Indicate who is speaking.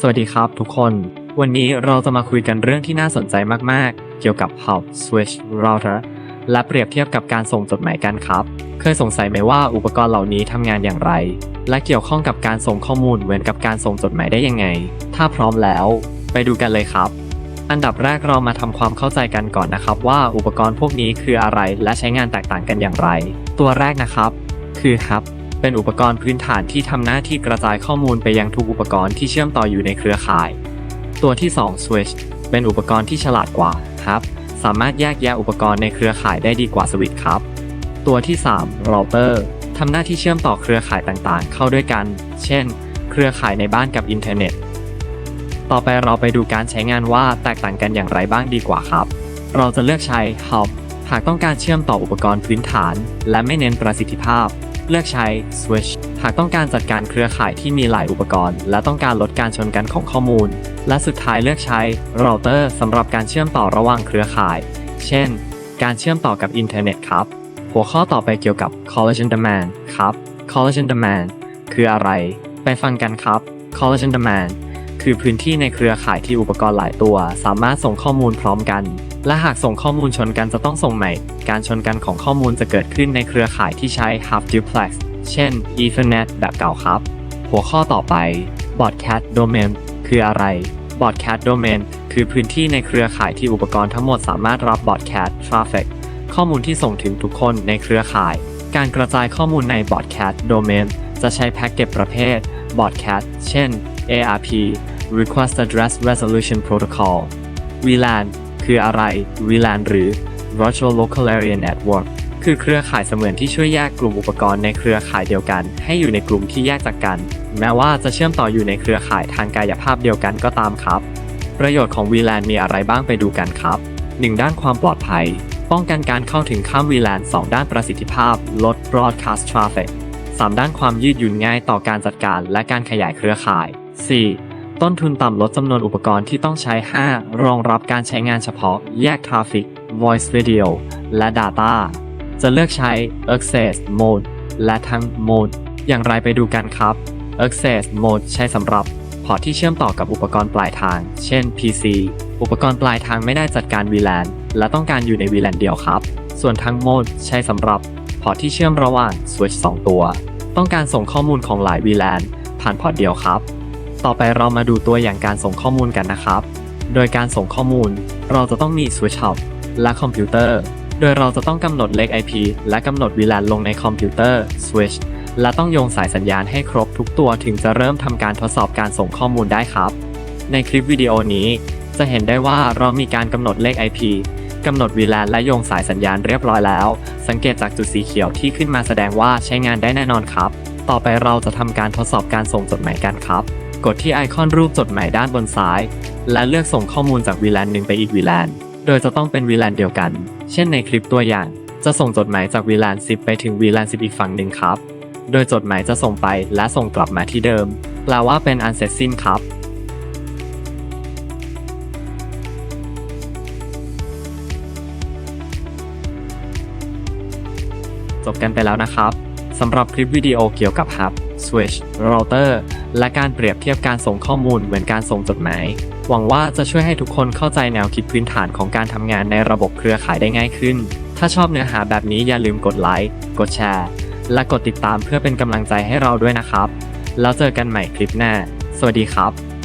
Speaker 1: สวัสดีครับทุกคน วันนี้เราจะมาคุยกันเรื่องที่น่าสนใจมากๆ เกี่ยวกับ Hub Switch Router และเปรียบเทียบกับการส่งจดหมายกันครับ เคยสงสัยไหมว่าอุปกรณ์เหล่านี้ทำงานอย่างไร และเกี่ยวข้องกับการส่งข้อมูลเหมือนกับการส่งจดหมายได้ยังไง ถ้าพร้อมแล้ว ไปดูกันเลยครับ อันดับแรกเรามาทำความเข้าใจกันก่อนนะครับ ว่าอุปกรณ์พวกนี้คืออะไรและใช้งานแตกต่างกันอย่างไร ตัวแรกนะครับ คือ Hub เป็นอุปกรณ์พื้นฐานที่ทำหน้าที่กระจายข้อมูลไปยังทุกอุปกรณ์ที่เชื่อมต่ออยู่ในเครือข่าย ตัวที่ 2 Switch เป็นอุปกรณ์ที่ฉลาดกว่าครับ สามารถแยกแยะอุปกรณ์ในเครือข่ายได้ดีกว่าสวิตช์ครับ ตัวที่ 3 Router ทำหน้าที่เชื่อมต่อเครือข่ายต่างๆ เข้าด้วยกัน เช่น เครือข่ายในบ้านกับอินเทอร์เน็ต ต่อไปเราไปดูการใช้งานว่าแตกต่างกันอย่างไรบ้างดีกว่าครับ เราจะเลือกใช้ Hub หากต้องการเชื่อมต่ออุปกรณ์พื้นฐาน และไม่เน้นประสิทธิภาพ เลือกใช้ Switch หากต้องการจัดการเครือข่ายที่มีหลายอุปกรณ์ และต้องการลดการชนกันของข้อมูล และสุดท้ายเลือกใช้ Router สำหรับการเชื่อมต่อระหว่างเครือข่าย เช่น การเชื่อมต่อกับอินเทอร์เน็ตครับ หัวข้อต่อไปเกี่ยวกับ Collision Demand ครับ Collision Demand คืออะไร ไปฟังกันครับ Collision Demand คือพื้นที่ในเครือข่ายที่อุปกรณ์หลายตัว สามารถส่งข้อมูลพร้อมกัน และหากส่งข้อมูลชนกันจะต้องส่งใหม่ การชนกันของข้อมูลจะเกิดขึ้นในเครือข่ายที่ใช้ Half Duplex เช่น Ethernet แบบเก่าครับ หัวข้อต่อไป Broadcast Domain คืออะไร Broadcast Domain คือพื้นที่ในเครือข่ายที่อุปกรณ์ทั้งหมดสามารถรับ Broadcast Traffic ข้อมูลที่ส่งถึงทุกคนในเครือข่าย การกระจายข้อมูลใน Broadcast Domain จะใช้แพ็กเกจประเภท Broadcast เช่น ARP Request Address Resolution Protocol VLAN คืออะไร VLAN หรือ Virtual Local Area Network คือเครือข่ายเสมือนที่ช่วยแยกกลุ่มอุปกรณ์ในเครือข่ายเดียวกัน ให้อยู่ในกลุ่มที่แยกจากกัน แม้ว่าจะเชื่อมต่ออยู่ในเครือข่ายทางกายภาพเดียวกันก็ตามครับ ประโยชน์ของ VLAN มีอะไรบ้างไปดูกันครับ 1. ด้านความปลอดภัย ป้องกันการเข้าถึงข้าม VLAN 2 ด้านประสิทธิภาพ ลด broadcast traffic 3 ด้านความยืดหยุ่นง่ายต่อการจัดการและการขยายเครือข่าย 4. ต้นทุนต่ำลดจำนวนอุปกรณ์ที่ต้องใช้ 5. รองรับการใช้งานเฉพาะ แยกทราฟิก voice video และ data จะเลือกใช้ access mode และทั้ง mode อย่างไรไปดูกันครับ access mode ใช้สำหรับพอร์ตที่เชื่อมต่อกับอุปกรณ์ปลายทาง เช่น PC อุปกรณ์ปลายทางไม่ได้จัดการ VLAN และต้องการอยู่ใน VLAN เดียวครับ ส่วนทั้ง mode ใช้สำหรับพอร์ตที่เชื่อมระหว่าง switch 2 ตัว ต้องการส่งข้อมูลของหลาย VLAN ผ่านพอร์ตเดียวครับ ต่อไปเรามาดูตัวอย่างการส่งข้อมูลกันนะครับ โดยการส่งข้อมูล เราจะต้องมี switch hub และคอมพิวเตอร์ โดยเราจะต้องกำหนดเลข IP และกำหนด VLAN ลงในคอมพิวเตอร์ switch และต้องโยงสายสัญญาณให้ครบทุกตัวถึงจะเริ่มทำการทดสอบการส่งข้อมูลได้ครับ ในคลิปวิดีโอนี้ จะเห็นได้ว่าเรามีการกำหนดเลข IP กำหนด VLAN และโยงสายสัญญาณเรียบร้อยแล้ว สังเกตจากจุดสีเขียวที่ขึ้นมาแสดงว่าใช้งานได้แน่นอนครับ ต่อไปเราจะทำการทดสอบการส่งจดหมายกันครับ กดที่ไอคอนรูปจดหมายด้านบนซ้าย และเลือกส่งข้อมูลจาก VLAN หนึ่งไปอีก VLAN โดยจะต้องเป็น VLAN เดียวกัน เช่นในคลิปตัวอย่าง จะส่งจดหมายจาก VLAN 10 ไปถึง VLAN 10 อีกฝั่งหนึ่งครับ โดยจดหมายจะส่งไปและส่งกลับมาที่เดิมแปลว่าเป็นอันเสร็จสิ้นครับจบกันไปแล้วนะครับสำหรับคลิปวิดีโอเกี่ยวกับ Hub Switch Router และการเปรียบเทียบการส่งข้อมูลเหมือนการส่งจดหมาย หวังว่าจะช่วยให้ทุกคนเข้าใจแนวคิดพื้นฐานของการทำงานในระบบเครือข่ายได้ง่ายขึ้น ถ้าชอบเนื้อหาแบบนี้อย่าลืมกดไลค์กดแชร์และกดติดตามเพื่อเป็นกำลังใจให้เราด้วยนะครับ แล้วเจอกันใหม่คลิปหน้า สวัสดีครับ